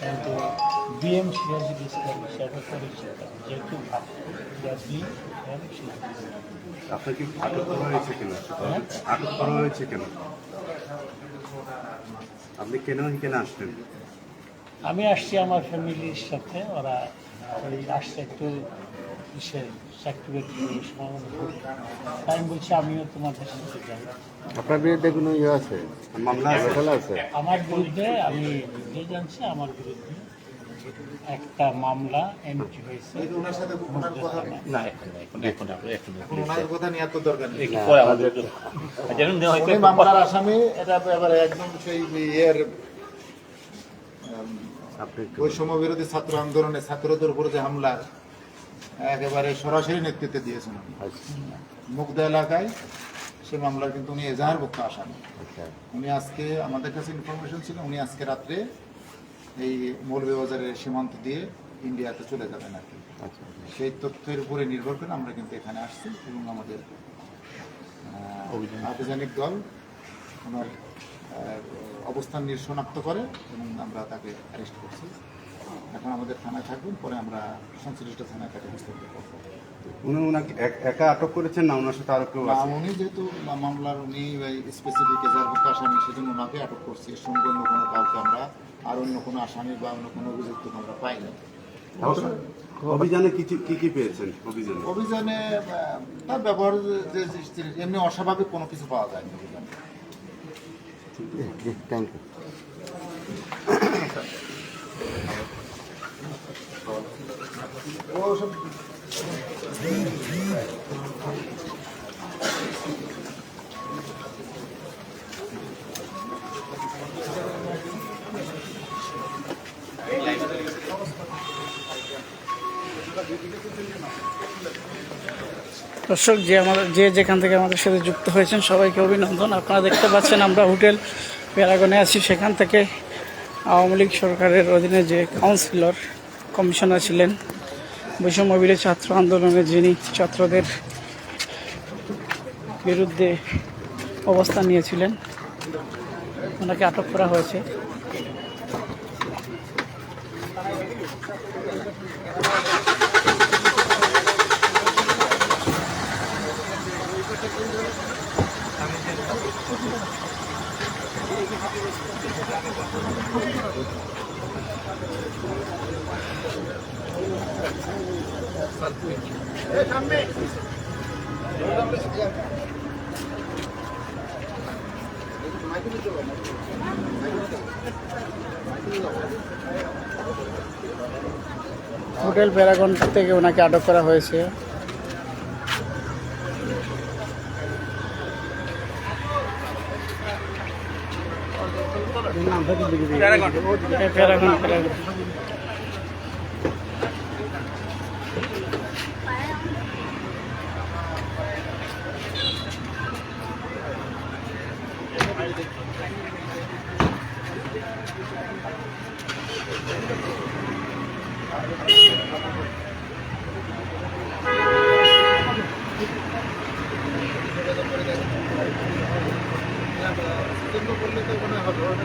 কিন্তু বিএম সিরাজুল ইসলাম সেটা করেছে যেহেতু বিএম সিরাজুল। আপনাকে আটক করা হয়েছে কেন? হ্যাঁ? আটক করা হয়েছে কেন? আপনি কেন কেন আসলেন? আমি আসছি আমার ফ্যামিলির সাথে ওরা আসছে একটু আমি বলছি আমিও তোমাদের সাথে যাই আপনার বিরুদ্ধে কোনো ইয়ে আছে? মামলা ঘটনা আছে? আমার বিরুদ্ধে আমি নিজে জানছি আমার বিরুদ্ধে একটা মামলা এন্ট্রি হয়েছে। ওনার সাথে ওনার কথা না এখন এখন এখন এখন ওনার কথা নিয়ে এত দরকার নেই। একটু পরে আমাদের যেন নেওয়া হয় মামলার আসামি এটা এবারে একদম সেই ইয়ের আপনি একটু বৈষম্য বিরোধী ছাত্র আন্দোলনে ছাত্রদের উপরে যে হামলা একেবারে সরাসরি নেতৃত্বে দিয়েছেন উনি। মুগদা এলাকায় সে মামলার কিন্তু উনি এজাহার পক্ষ আসামি। আচ্ছা। উনি আজকে আমাদের কাছে ইনফরমেশন ছিল উনি আজকে রাত্রে এই মৌলভীবাজারের সীমান্ত দিয়ে ইন্ডিয়াতে চলে যাবেন আর কি। আচ্ছা। সেই তথ্যের উপরে নির্ভর করে আমরা কিন্তু এখানে আসছি এবং আমাদের আভিযানিক দল ওনার অবস্থান নিয়ে শনাক্ত করে এবং আমরা তাকে অ্যারেস্ট করছি। এখন আমাদের থানায় থাকবেন পরে আমরা সংশ্লিষ্ট থানায় তাকে বিস্তারিত করব। উনি ওনাকে একা আটক করেছেন না ওনার সাথে আরও কেউ আছে? উনি যেহেতু মামলার উনি স্পেসিফিক এজাহারভুক্ত আসামি সেজন্য ওনাকে আটক করছি। এর সঙ্গে অন্য কোনো কাউকে আমরা আর অন্য কোনো আসামি বা অন্য কোনো অভিযুক্ত আমরা পাইনি। অভিযানে কি কি কি পেয়েছেন অভিযানে? অভিযানে তার ব্যবহার যে যে- এমনি অস্বাভাবিক কোনো কিছু পাওয়া যায়নি অভিযানে। থ্যাংক ইউ দর্শক, যে আমাদের যে যেখান থেকে আমাদের সাথে যুক্ত হয়েছেন, সবাইকে অভিনন্দন। আপনারা দেখতে পাচ্ছেন আমরা হোটেল প্যারাগনে আছি। সেখান থেকে আওয়ামী লীগ সরকারের অধীনে যে কাউন্সিলর কমিশনার ছিলেন, বৈষম্য বিরোধী ছাত্র আন্দোলনে যিনি ছাত্রদের বিরুদ্ধে অবস্থান নিয়েছিলেন, ওনাকে আটক করা হয়েছে। হোটেল প্যারাগন থেকে ওনাকে আটক করা হয়েছে। প্যারাগন প্যারাগন মামলা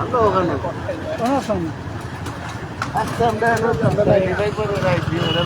আমরা ওখানে আমরা আমরা